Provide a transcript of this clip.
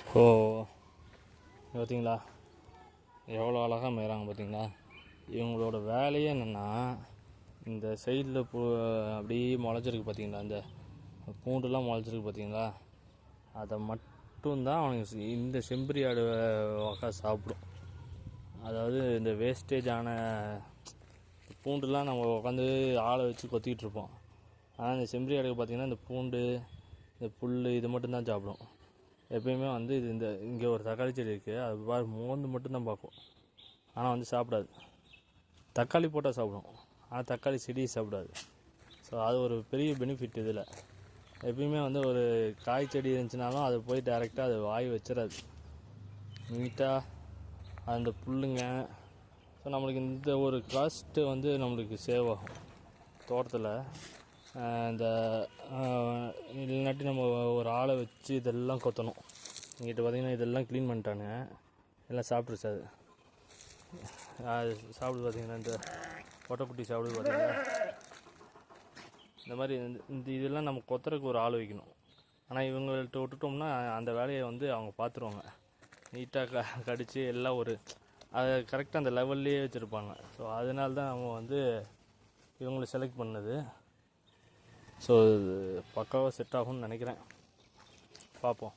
So பார்த்தீங்களா எவ்வளோ அழகாக மேய்கிறாங்க பார்த்தீங்களா? இவங்களோட வேலையே என்னென்னா இந்த சைடில் பூ அப்படியே முளைச்சிருக்கு பார்த்தீங்களா இந்த பூண்டுலாம் முளைச்சிருக்கு பார்த்தீங்களா? அதை மட்டும்தான் அவனுக்கு இந்த செம்பரி ஆடு வகை சாப்பிடும். அதாவது இந்த வேஸ்டேஜ் ஆன பூண்டுலாம் நம்ம உட்காந்து ஆளை வச்சு கொத்திக்கிட்டு இருப்போம். ஆனால் இந்த செம்பரி ஆடுக்கு பார்த்திங்கன்னா இந்த பூண்டு இந்த புல் இது மட்டும்தான் சாப்பிடும். எப்பயுமே வந்து இது இந்த இங்கே ஒரு தக்காளி செடி இருக்குது அது பாரு மோந்து மட்டும்தான் பார்க்கும். ஆனால் வந்து சாப்பிடாது. தக்காளி போட்டால் சாப்பிடும். ஆனால் தக்காளி செடி சாப்பிடாது. ஸோ அது ஒரு பெரிய பெனிஃபிட் இதில். எப்பயுமே வந்து ஒரு காய் செடி இருந்துச்சுனாலும் அது போய் டைரெக்டாக அது வாய் வச்சிடாது. நீட்டாக அந்த புல்லுங்க. ஸோ நம்மளுக்கு இந்த ஒரு காஸ்ட்டு வந்து நம்மளுக்கு சேவ் ஆகும். தோட்டத்தில் இந்த இல்லாட்டி நம்ம ஆளை வச்சு இதெல்லாம் கொத்தணும். இங்கிட்ட பார்த்தீங்கன்னா இதெல்லாம் க்ளீன் பண்ணிட்டானுங்க. எல்லாம் சாப்பிட்ருச்சு அது. அது பார்த்தீங்கன்னா இந்த கொட்டைக்குட்டி சாப்பிடு பார்த்தீங்கன்னா இந்த மாதிரி இந்த- இந்த இதெல்லாம் நம்ம கொத்துறதுக்கு ஒரு ஆள் வைக்கணும். ஆனால் இவங்கள்ட்ட விட்டுட்டோம்னா அந்த வேலையை வந்து அவங்க பார்த்துருவாங்க நீட்டாக க கடித்து எல்லாம் ஒரு அதை கரெக்டாக அந்த லெவல்லையே வச்சுருப்பாங்க. ஸோ அதனால தான் அவங்க வந்து இவங்களை செலக்ட் பண்ணது. ஸோ பக்காவாக செட் ஆகும்னு நினைக்கிறேன். பார்ப்போம்